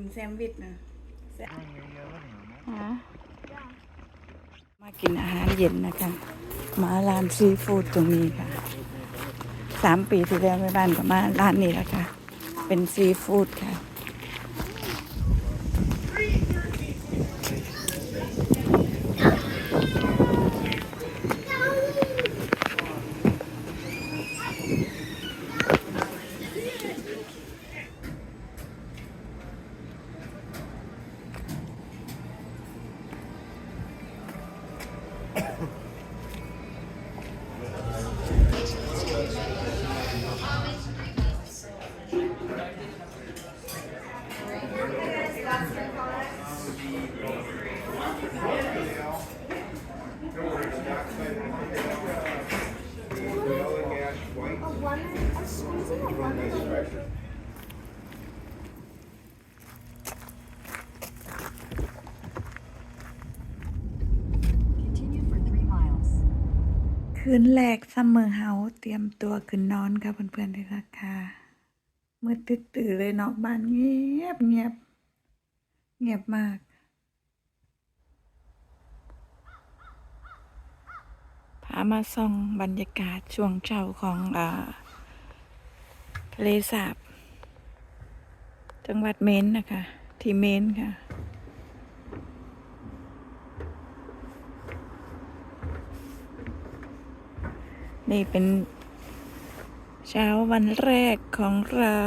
กินแซมวิชนะแซมเยอะๆก็เหนียวนะฮะมากินอาหารเย็นนะคะมาร้านซีฟู้ดตรงนี้ค่ะสามปีที่แล้วแม่บ้านก็มาร้านนี้แหละค่ะ เป็นซีฟู้ดค่ะ squeezing of lemon. Continue for three miles. คืนแรกซัมเมอร์เฮาส์เตรียมตัวขึ้นนอนค่ะเพื่อนๆที่รักค่ะมืดตื่นๆเลยนอกบ้านเงียบเงียบเงียบมากพามาส่องบรรยากาศช่วงเช้าของอาทะ เลสาบ จังหวัดเมนนะคะ ที่เมนค่ะ นี่เป็น เช้าวันแรกของเรา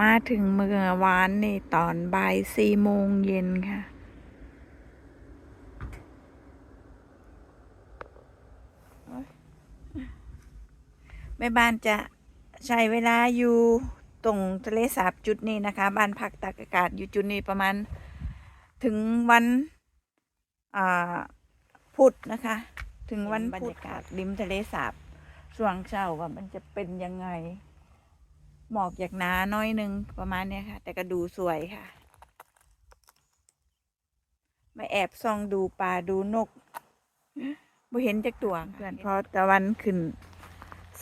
มาถึงเมื่อวานนี่ตอนบ่ายสี่โมงเย็นค่ะ แม่บ้านจะใช้เวลาอยู่ตรงทะเลสาบจุดนี้นะคะ บ้านพักตากอากาศอยู่จุดนี้ประมาณถึงวันอ่าพุธนะคะ ถึงวันบรรยากาศริมทะเลสาบช่วงเช้าว่ามันจะเป็นยังไง หมอกอยากหนาน้อยหนึงประมาณเนี้ยค่ะ แต่ก็ดูสวยค่ะ มาแอบส่องดูปลาดูนกบ่เห็นจากตัวเพื่อนเพราะตะวันขึ้น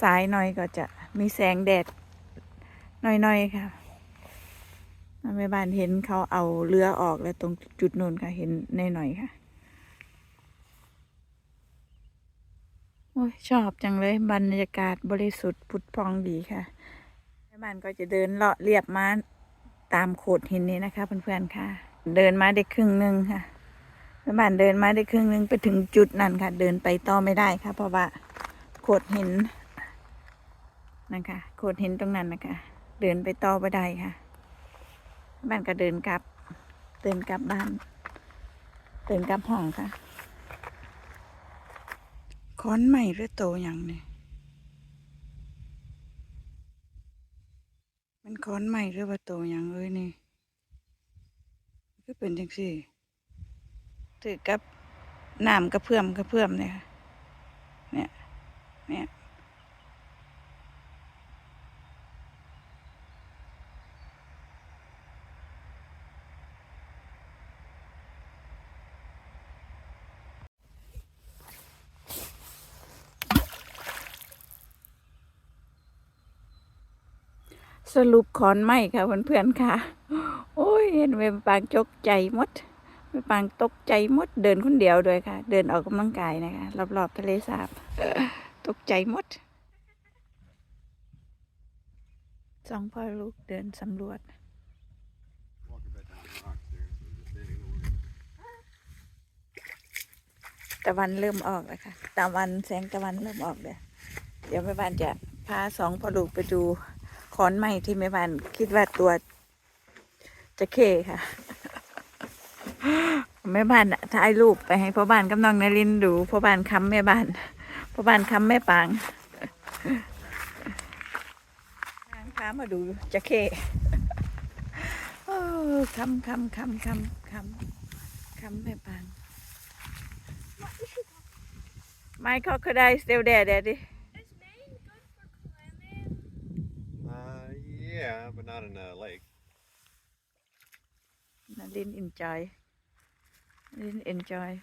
สายหน่อยก็จะมีแสงแดดหน่อยๆค่ะแม่บ้านเห็นเขาเอาเรือออกแล้วตรงจุดนู้นค่ะเห็นในหน่อยๆค่ะ โอ้ยชอบจังเลยบรรยากาศบริสุทธิ์ผุดพองดีค่ะแม่บ้านก็จะเดินเลาะเรียบมาตามโขดหินนี้นะคะเพื่อนๆค่ะ เดินมาได้ครึ่งหนึ่งค่ะแม่บ้านเดินมาได้ครึ่งหนึ่งไปถึงจุดนั้นค่ะ เดินไปต่อไม่ได้ค่ะ เพราะว่าโขดหิน นะคะโขดหินตรงนั้นนะคะ เดินไปต่อไม่ได้ค่ะ บ้านก็เดินกลับ เดินกลับบ้าน เดินกลับห้องค่ะค้อนใหม่หรือโตอย่างเนี่ยมันค้อนใหม่หรือว่าโตอย่างเอ้ยนี่ก็เป็นจังสี่ถือกับน้ำกระเพื่อมกระเพื่อมเนี่ยค่ะเนี่ย เนี่ย สรุปขอนไม้ค่ะเพื่อนๆค่ะ โอ้ยเห็นแม่ปางจกใจมดแม่ปางตกใจมด เดินคนเดียวด้วยค่ะ เดินออกกำลังกายนะคะ รอบๆทะเลสาบตกใจมดสองพ่อลูกเดินสำรวจตะวันเริ่มออกแล้วค่ะตะวันแสงตะวันเริ่มออกเลยเดี๋ยวแม่บ้านจะพาสองพ่อลูกไปดู ขอนไม้ที่แม่บ้านคิดว่าตัวจะเข้ค่ะ แม่บ้านถ่ายรูปไปให้พ่อบ้านกับน้องนรินดูพ่อบ้านค้ำแม่บ้านพ่อบ้านค้ำแม่ปางทางพามาดูจะเข้โอ้ค้ำค้ำค้ำค้ำค้ำค้ำแม่ปาง My crocodile still there, Daddy. Is Maine good for clamming? Uh, yeah, but not in a lake. Nadine enjoy. Nadine enjoy.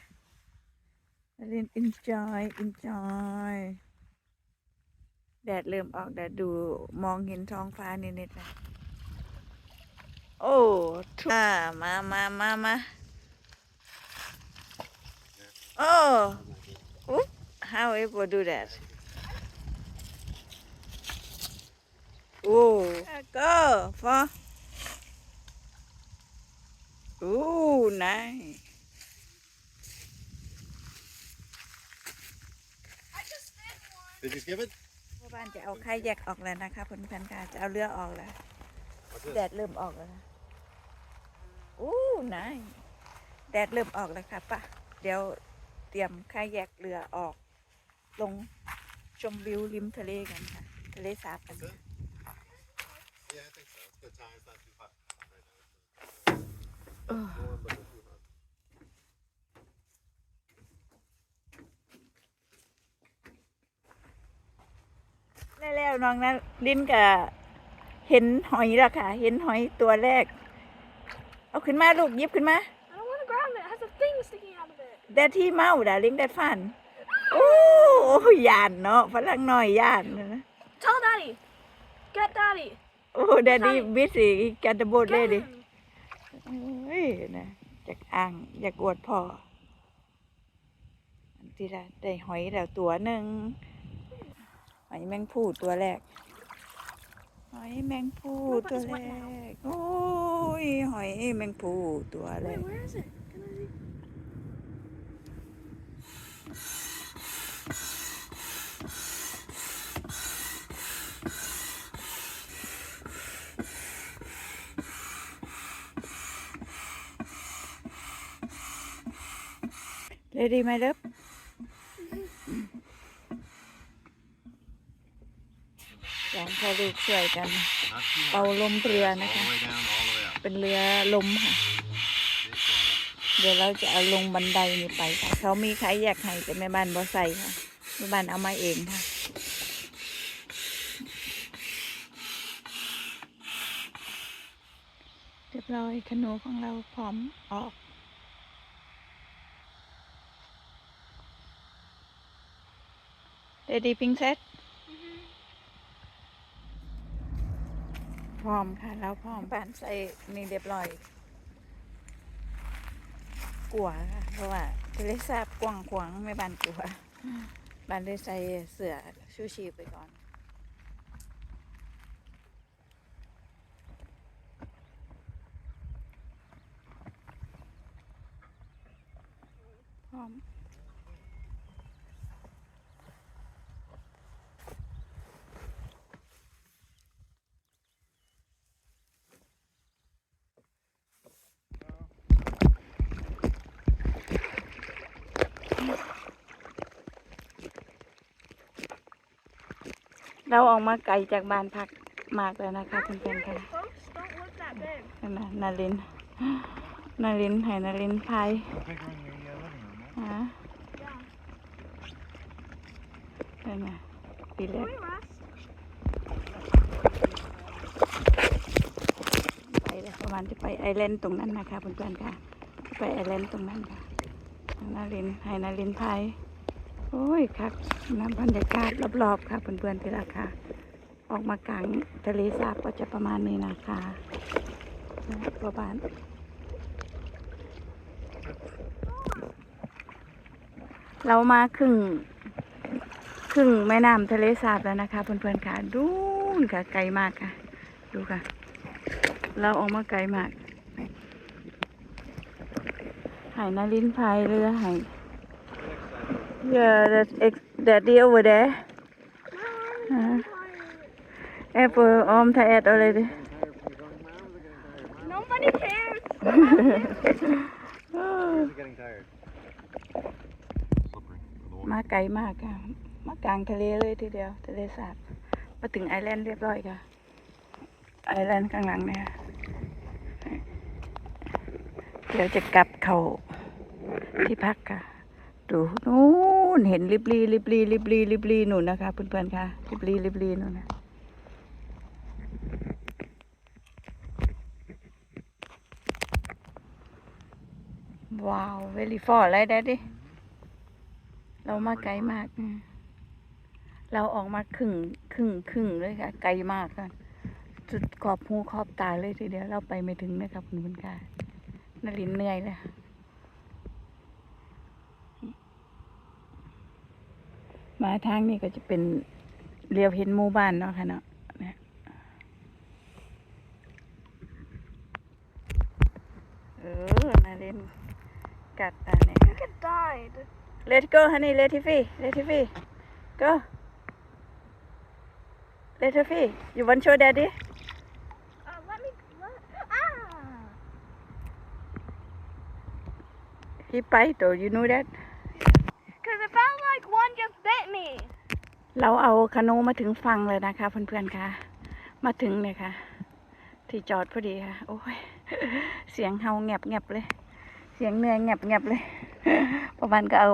Nadine enjoy, enjoy. แดดเริ่มออกแดดดูมองเห็นท้องฟ้านิดๆแล้วโอ้ทุ่ามามามามาโอ้อุ๊บ how people do that โอ้ go for โอ้ nice Did you skip it? พ่อบ้านจะเอาไข่แยกออกแล้วนะคะเพื่อนๆค่ะจะเอาเรือออกแล้ว What's แด this? ดเริ่มออกแล้วนะโอ้นายแดดเริ่มออกแล้วค่ะปะเดี๋ยวเตรียมไข่แยกเรือออก ลงชมวิวริมทะเลกันค่ะ ทะเลสาบกัน now. เออ It's warm, but not too hot. แล้วๆน้องนั้นลิ้นกับเห็นหอยแล้วค่ะ เห็นหอยตัวแรก เอาขึ้นมาลูกหยิบขึ้นมา I don't want to grab it. It has a thing sticking out of it. แดดที่เมาดาลิงแดดฟันโอ้ยานเนาะฝรั่งน้อยยานนะ Tell Daddy. Get Daddy. โอ้แดดดี้บิสิแกตโบดเลย Get ดิ him. เฮ้ยนะอยากอ่างอยากอวดพ่ออันที่ละได้หอยแล้วตัวหนึ่งหอยแมงผู้ตัวแรก หอยแมงผู้ตัวแรก โอ้ยหอยแมงผู้ตัวแร Wait, ก where is it? Can I see? เลยดีไหมเลิฟสองพ่อลูกช่วยกัน เป่าลมเรือนะคะ เป็นเรือลมค่ะ เดี๋ยวเราจะเอาลงบันไดนี่ไปค่ะ เขามีใครแยกให้แต่แม่บ้านบ่ใส่ค่ะแม่บ้านเอามาเองค่ะเรียบร้อยขนูของเราพร้อมออก เดดีพิงเซตพร้อมค่ะเราพร้อมบ้านใส่นี่เรียบร้อยกลัวค่ะ เพราะว่าทะเลสาบกว้างขวางไม่บานกลัวบานเลยใส่เสื้อชูชีพไปก่อน เราออกมาไกลจากบ้านพักมากแล้วนะคะเพื่อนๆค่ะนั่นนะนารินนารินให้นารินพายฮะนั่นนะปีแรกไปแล้วประมาณจะไปไอแลนด์ตรงนั้นนะคะเพื่อนๆค่ะ ไปไอแลนด์ตรงนั้นค่ะนารินให้นารินพาย โอ้ยครับน้ำบรรยากาศรอบๆค่ะเพื่อนๆที่ราคาออกมากลางทะเลสาบก็จะประมาณนี้นะคะประมาณเรามาครึ่งครึ่งแม่น้ำทะเลสาบแล้วนะคะเพื่อนๆค่ะดูนค่ะไกลมากค่ะ ดูค่ะ เราออกมาไกลมากหายนาลินพายเรือหาย Yeah, that's ex that the over there. Uh, Apple om tired already. Nobody cares. Where's it getting tired? Slippery. with the water. มาไกลมากค่ะ มากลางทะเลเลยทีเดียว ทะเลสาบ มาถึงไอแลนด์เรียบร้อยค่ะ ไอแลนด์ข้างหลังเนี่ย เดี๋ยวจะกลับเขาที่พักค่ะ ดูนู่ นเห็นริบลีริบลีริบลีริบลีหนูนะคะเพื่อนๆค่ะริบลีริบลีหนูนะว้าวเวลี่ฟอร์อะไรได้ดิเรามาไกลมาก เราออกมาครึ่งครึ่งครึ่งเลยค่ะ ไกลมากค่ะสุดขอบหูขอบตาเลยทีเดียวเราไปไม่ถึงนะครับคุณค่ะนารินเหนื่อยเลย มาทางนี้ก็จะเป็นเรียวเห็นหมู่บ้านเนาะค่ะเนาะเนี่ยเออนารินกัดตาเนี่ย I think it died. Let go, honey. Let it be. Let it be. Go. Let it be. You want to show daddy? Uh, let me. Let, ah! He bite though. You know that? เราเอาคาโนมาถึงฝั่งเลยนะคะเพื่อนๆค่ะ มาถึงเลยค่ะ ที่จอดพอดีค่ะ โอ้ย เสียงเฮาแงบแงบๆเลย เสียงเหนื่อยแงบแงบๆเลยประมาณก็เอา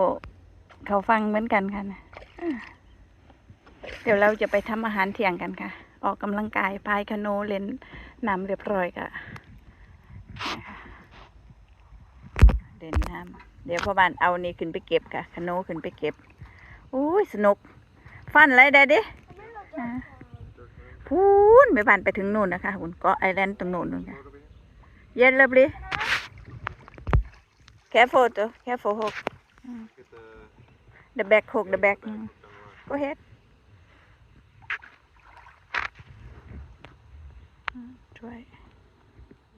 เขาฟังเหมือนกันค่ะนะเดี๋ยวเราจะไปทำอาหารเที่ยงกันค่ะ ออกกำลังกายพายคาโนเล่นน้ำเรียบร้อยค่ะเล่นน้ำเดี๋ยวพ่อบ้านเอานี่ขึ้นไปเก็บค่ะคาโนขึ้นไปเก็บโอ้ยสนุก ฟันอะไรได้ดิพูนไปบ้านไปถึงนู่นนะคะคุณเกาะไอแลนด์ตรงนู่นนู่นค่ะเย็นเลยบลี careful ตัว careful หก The back หก the back go ahead ช่วย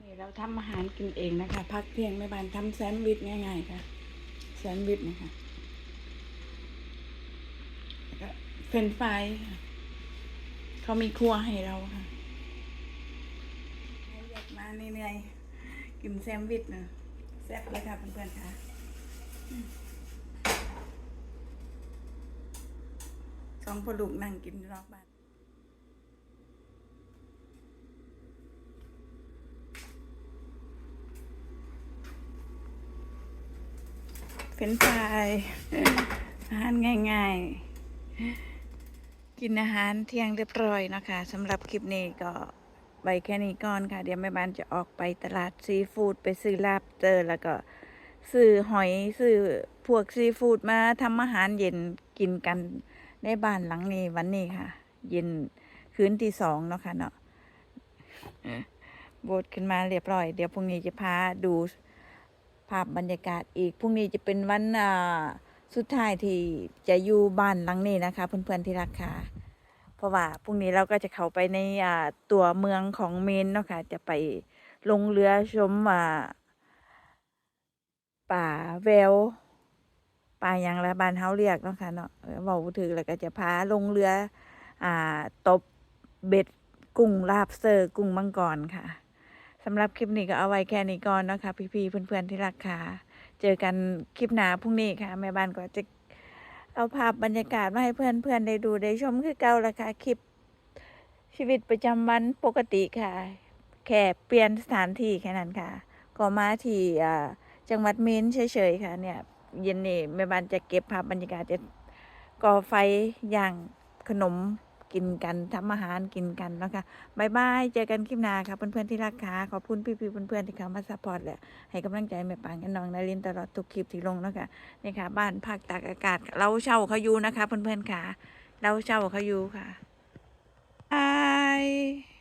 นี่เราทำอาหารกินเองนะคะ พักเที่ยงแม่บ้านทำแซนด์วิชง่ายๆค่ะ แซนด์วิชนะคะแล้วก็ เฟนช์ฟเขามีครัวให้เราค่ะอยากมาเหนื่อยๆกินแซนด์วิชนะแซ่บเลยค่ะเพื่อนๆค่ะสองพลูกนั่งกินรอบบ้านเฟนช์ฟอาหารง่ายๆ กินอาหารเที่ยงเรียบร้อยนะคะสำหรับคลิปนี้ก็ไปแค่นี้ก่อนค่ะ เดี๋ยวแม่บ้านจะออกไปตลาดซีฟู้ดไปซื้อลาบเตอร์แล้วก็ซื้อหอยซื้อพวกซีฟู้ดมาทำอาหารเย็นกินกันในบ้านหลังนี้วันนี้ค่ะ เย็นคืนที่สองเนาะค่ะเนาะโบสขึ้นมาเรียบร้อย เดี๋ยวพรุ่งนี้จะพาดูภาพบรรยากาศอีกพรุ่งนี้จะเป็นวันอ่า สุดท้ายที่จะอยู่บ้านหลังนี้นะคะ เพื่อนๆที่รักค่ะ เพราะว่าพรุ่งนี้เราก็จะเข้าไปในตัวเมืองของเมนเนาะค่ะจะไปลงเรือชมป่าแววป่ายางละบานเฮาเรียกเนาะค่ะเนาะเออบอกถือแล้วก็จะพาลงเรือ อ่าตบเบ็ดกุ้งลาบเซอร์กุ้งมังกรค่ะสำหรับคลิปนี้ก็เอาไว้แค่นี้ก่อนนะคะพี่ๆเพื่อนๆที่รักค่ะ เจอกันคลิปหน้าพรุ่งนี้ค่ะ แม่บ้านก็จะเอาภาพบรรยากาศมาให้เพื่อนๆได้ดูได้ชมคือเก่าละค่ะคลิปชีวิตประจำวันปกติค่ะ แค่เปลี่ยนสถานที่แค่นั้นค่ะ ก็มาที่จังหวัดเมนเฉยๆค่ะเนี่ยเย็นนี้แม่บ้านจะเก็บภาพบรรยากาศจะก่อไฟย่างขนม กินกันทำอาหารกินกันเนาะค่ะบายบาย เจอกันคลิปหน้าค่ะเพื่อนๆที่รักค่ะขอบคุณพี่ๆเพื่อนๆที่เข้ามาซัพพอร์ตและให้กำลังใจแม่ปางกันน้องนารินตลอดทุกคลิปที่ลงเนาะค่ะนี่ค่ะ บ้านภาคตากอากาศ เราเช่าเขาอยู่นะคะ เพื่อนๆค่ะ เราเช่าเขาอยู่ค่ะบาย